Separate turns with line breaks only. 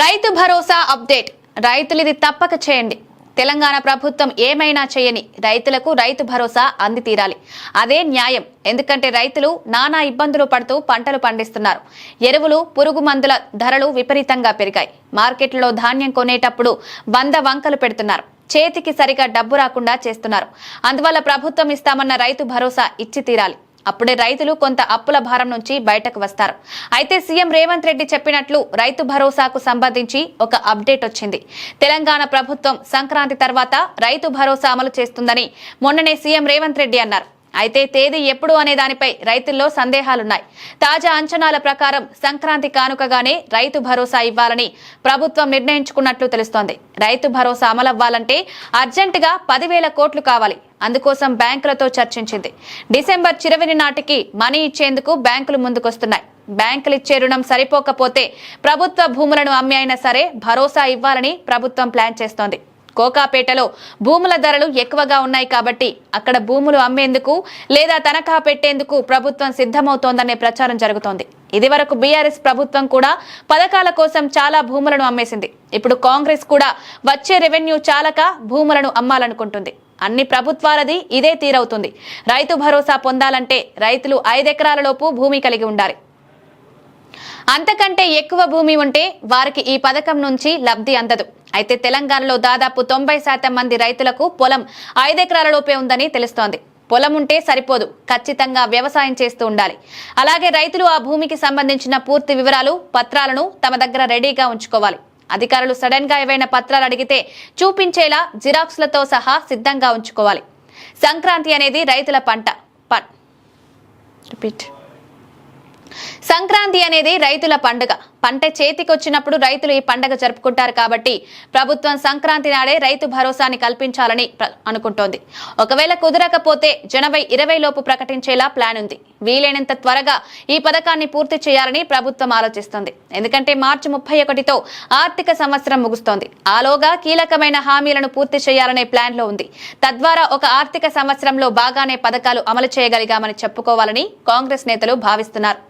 Rythu Bharosa update. రైతులు ఇది తప్పక చేయండి. తెలంగాణ ప్రభుత్వం ఏమైనా చేయని రైతులకు రైతు భరోసా అంది తీరాలి అదే న్యాయం. ఎందుకంటే రైతులు నానా ఇబ్బందులు పడుతూ పంటలు పండిస్తున్నారు. ఎరువులు పురుగు మందుల ధరలు విపరీతంగా పెరిగాయి. మార్కెట్లో ధాన్యం కొనేటప్పుడు వంద వంకలు పెడుతున్నారు. చేతికి సరిగా డబ్బు రాకుండా చేస్తున్నారు. అందువల్ల ప్రభుత్వం ఇస్తామన్న రైతు భరోసా ఇచ్చి తీరాలి అప్పుడే రైతులు కొంత అప్పుల భారం నుంచి బయటకు వస్తారు. అయితే సీఎం రేవంత్ రెడ్డి చెప్పినట్లు రైతు భరోసాకు సంబంధించి ఒక అప్డేట్ వచ్చింది. తెలంగాణ ప్రభుత్వం సంక్రాంతి తర్వాత రైతు భరోసా అమలు చేస్తుందని మొన్ననే సీఎం రేవంత్ రెడ్డి అన్నారు. అయితే తేదీ ఎప్పుడు అనే దానిపై రైతుల్లో సందేహాలున్నాయి. తాజా అంచనాల ప్రకారం సంక్రాంతి కానుకగానే రైతు భరోసా ఇవ్వాలని ప్రభుత్వం నిర్ణయించుకున్నట్లు తెలుస్తోంది. రైతు భరోసా అమలవ్వాలంటే అర్జెంటుగా పదివేల కోట్లు కావాలి. అందుకోసం బ్యాంకులతో చర్చించింది. డిసెంబర్ చిరవని నాటికి మనీ ఇచ్చేందుకు బ్యాంకులు ముందుకొస్తున్నాయి. బ్యాంకులు ఇచ్చే రుణం సరిపోకపోతే ప్రభుత్వ భూములను అమ్మి అయినా సరే భరోసా ఇవ్వాలని ప్రభుత్వం ప్లాన్ చేస్తోంది. కోకాపేటలో భూముల ధరలు ఎక్కువగా ఉన్నాయి కాబట్టి అక్కడ భూములు అమ్మేందుకు లేదా తనఖా పెట్టేందుకు ప్రభుత్వం సిద్ధమవుతోందనే ప్రచారం జరుగుతోంది. ఇది వరకు బీఆర్ఎస్ ప్రభుత్వం కూడా పథకాల కోసం చాలా భూములను అమ్మేసింది. ఇప్పుడు కాంగ్రెస్ కూడా వచ్చే రెవెన్యూ చాలక భూములను అమ్మాలనుకుంటుంది. అన్ని ప్రభుత్వాలది ఇదే తీరవుతుంది. రైతు భరోసా పొందాలంటే రైతులు ఐదెకరాలలోపు భూమి కలిగి ఉండాలి. అంతకంటే ఎక్కువ భూమి ఉంటే వారికి ఈ పథకం నుంచి లబ్ధి అందదు. అయితే తెలంగాణలో దాదాపు తొంభై శాతం మంది రైతులకు పొలం ఐదెకరాలలోపే ఉందని తెలుస్తోంది. పొలం ఉంటే సరిపోదు. ఖచ్చితంగా వ్యవసాయం చేస్తూ ఉండాలి. అలాగే రైతులు ఆ భూమికి సంబంధించిన పూర్తి వివరాలు పత్రాలను తమ దగ్గర రెడీగా ఉంచుకోవాలి. అధికారులు సడన్గా ఏవైనా పత్రాలు అడిగితే చూపించేలా జిరాక్స్లతో సహా సిద్ధంగా ఉంచుకోవాలి. సంక్రాంతి అనేది రైతుల పంట. రిపీట్. సంక్రాంతి అనేది రైతుల పండుగ. పంట చేతికొచ్చినప్పుడు రైతులు ఈ పండుగ జరుపుకుంటారు కాబట్టి ప్రభుత్వం సంక్రాంతి నాడే రైతు భరోసాని కల్పించాలని అనుకుంటోంది. ఒకవేళ కుదరకపోతే జనవరి ఇరవై లోపు ప్రకటించేలా ప్లాన్ ఉంది. వీలైనంత త్వరగా ఈ పథకాన్ని పూర్తి చేయాలని ప్రభుత్వం ఆలోచిస్తోంది. ఎందుకంటే మార్చి ముప్పై ఒకటితో ఆర్థిక సంవత్సరం ముగుస్తోంది. ఆలోగా కీలకమైన హామీలను పూర్తి చేయాలనే ప్లాన్లో ఉంది. తద్వారా ఒక ఆర్థిక సంవత్సరంలో బాగానే పథకాలు అమలు చేయగలిగామని చెప్పుకోవాలని కాంగ్రెస్ నేతలు భావిస్తున్నారు.